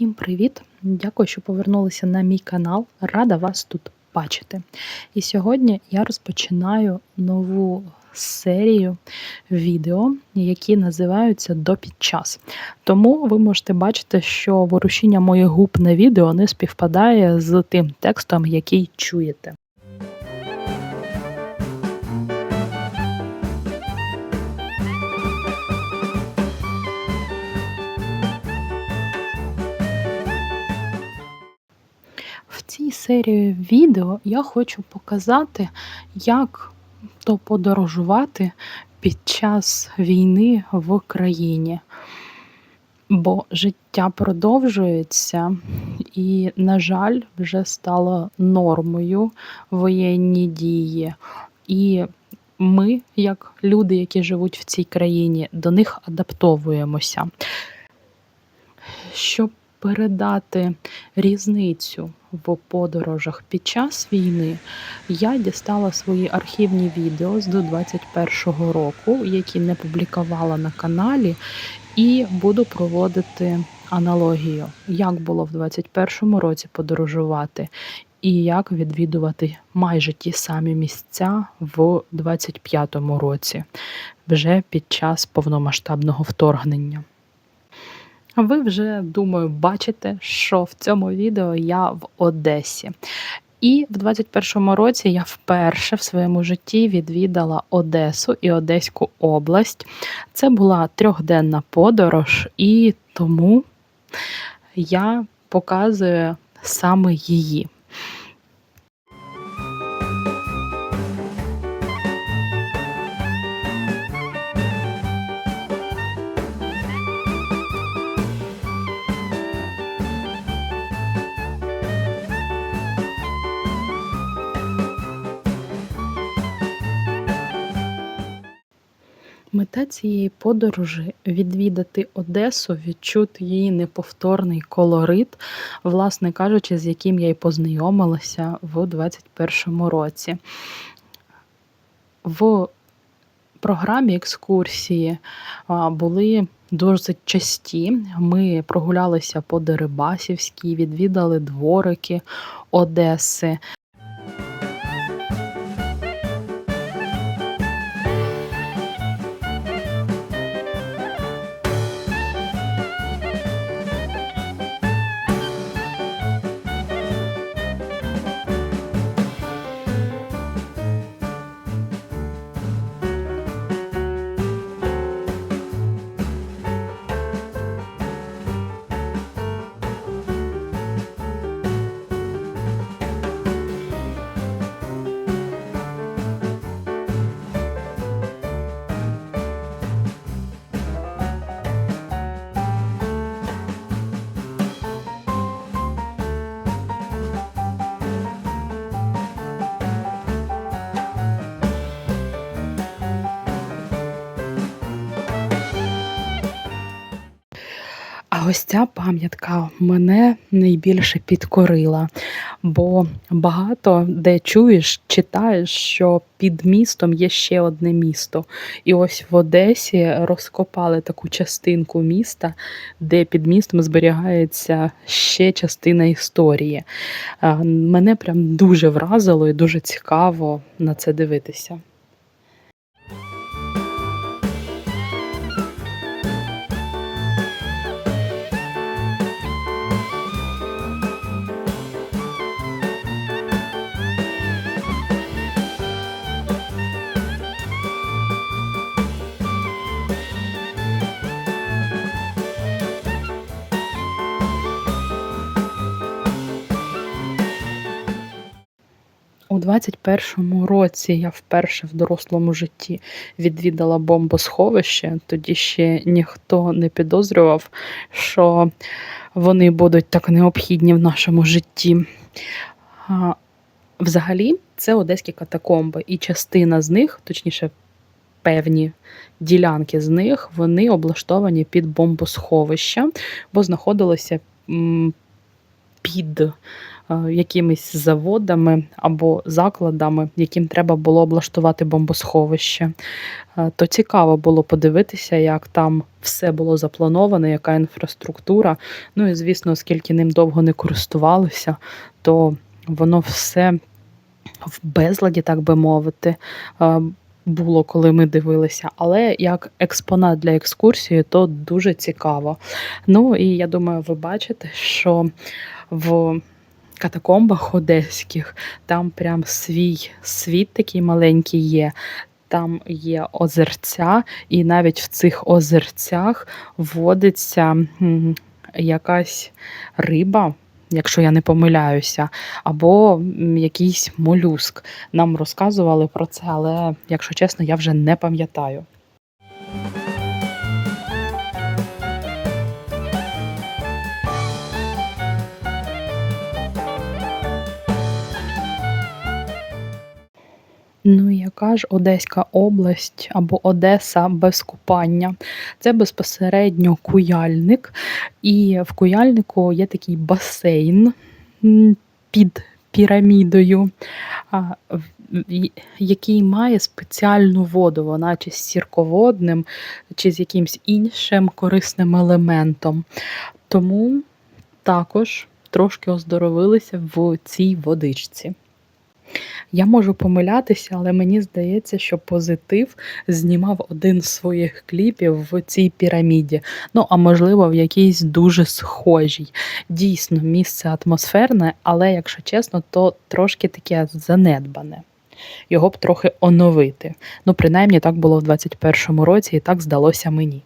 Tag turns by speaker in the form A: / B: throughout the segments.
A: Всім привіт! Дякую, що повернулися на мій канал. Рада вас тут бачити. І сьогодні я розпочинаю нову серію відео, які називаються до під час. Тому ви можете бачити, що ворушіння моїх губ на відео не співпадає з тим текстом, який чуєте. Цій серії відео я хочу показати, як то подорожувати під час війни в країні. Бо життя продовжується, і, на жаль, вже стало нормою воєнні дії. І ми, як люди, які живуть в цій країні, до них адаптовуємося. Щоб передати різницю в подорожах під час війни, я дістала свої архівні відео з до 21-го року, які не публікувала на каналі, і буду проводити аналогію, як було в 21-му році подорожувати, і як відвідувати майже ті самі місця в 25-му році, вже під час повномасштабного вторгнення. Ви вже, думаю, бачите, що в цьому відео я в Одесі. І в 21-му році я вперше в своєму житті відвідала Одесу і Одеську область. Це була трьохденна подорож, і тому я показую саме її. Мета цієї подорожі відвідати Одесу, відчути її неповторний колорит, власне кажучи, з яким я й познайомилася в 21-му році. В програмі екскурсії були досить часті. Ми прогулялися по Дерибасівській, відвідали дворики Одеси. Ось ця пам'ятка мене найбільше підкорила, бо багато де чуєш, читаєш, що під містом є ще одне місто. І ось в Одесі розкопали таку частинку міста, де під містом зберігається ще частина історії. Мене прям дуже вразило і дуже цікаво на це дивитися. У 21-му році я вперше в дорослому житті відвідала бомбосховище. Тоді ще ніхто не підозрював, що вони будуть так необхідні в нашому житті. Взагалі, це одеські катакомби, і частина з них, точніше, певні ділянки з них, вони облаштовані під бомбосховища, бо знаходилися під якимись заводами або закладами, яким треба було облаштувати бомбосховище. Е, То цікаво було подивитися, як там все було заплановано, яка інфраструктура. Ну і звісно, оскільки ним довго не користувалися, то воно все в безладі, так би мовити, е, було, коли ми дивилися. Але як експонат для екскурсії, то дуже цікаво. Ну і я думаю, ви бачите, що в катакомбах одеських там прям свій світ такий маленький є. Там є озерця, і навіть в цих озерцях водиться якась риба, якщо я не помиляюся, або якийсь молюск. Нам розказували про це, але, якщо чесно, я вже не пам'ятаю. Ну, яка ж Одеська область або Одеса без купання? Це безпосередньо Куяльник, і в Куяльнику є такий басейн під пірамідою, який має спеціальну воду. Вона чи з сірководним, чи з якимсь іншим корисним елементом. Тому також трошки оздоровилися в цій водичці. Я можу помилятися, але мені здається, що позитив знімав один з своїх кліпів в цій піраміді. Ну, а можливо, в якійсь дуже схожій. Дійсно, місце атмосферне, але, якщо чесно, то трошки таке занедбане. Його б трохи оновити. Ну, принаймні, так було в 21-му році, і так здалося мені.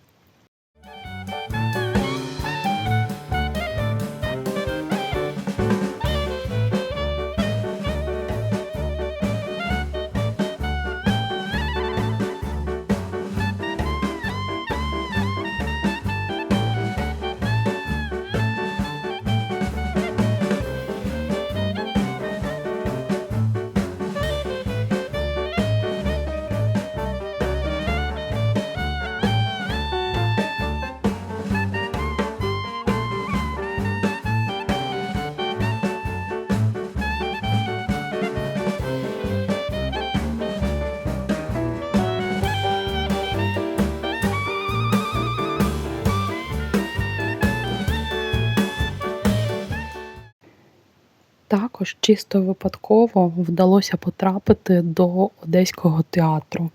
A: Також чисто випадково вдалося потрапити до Одеського театру.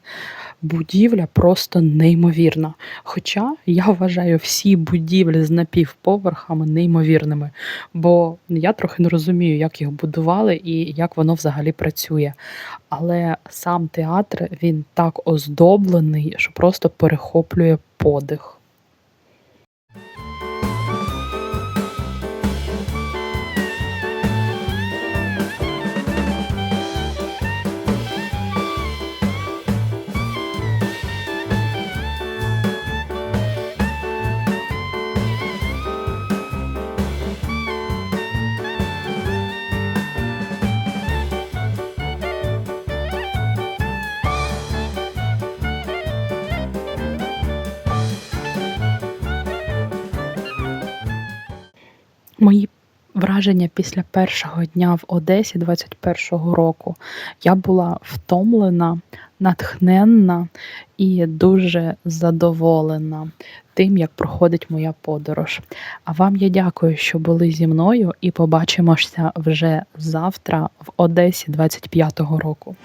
A: Будівля просто неймовірна. Хоча я вважаю всі будівлі з напівповерхами неймовірними, бо я трохи не розумію, як їх будували і як воно взагалі працює. Але сам театр він так оздоблений, що просто перехоплює подих. Мої враження після першого дня в Одесі 21-го року. Я була втомлена, натхненна і дуже задоволена тим, як проходить моя подорож. А вам я дякую, що були зі мною, і побачимося вже завтра в Одесі 25-го року.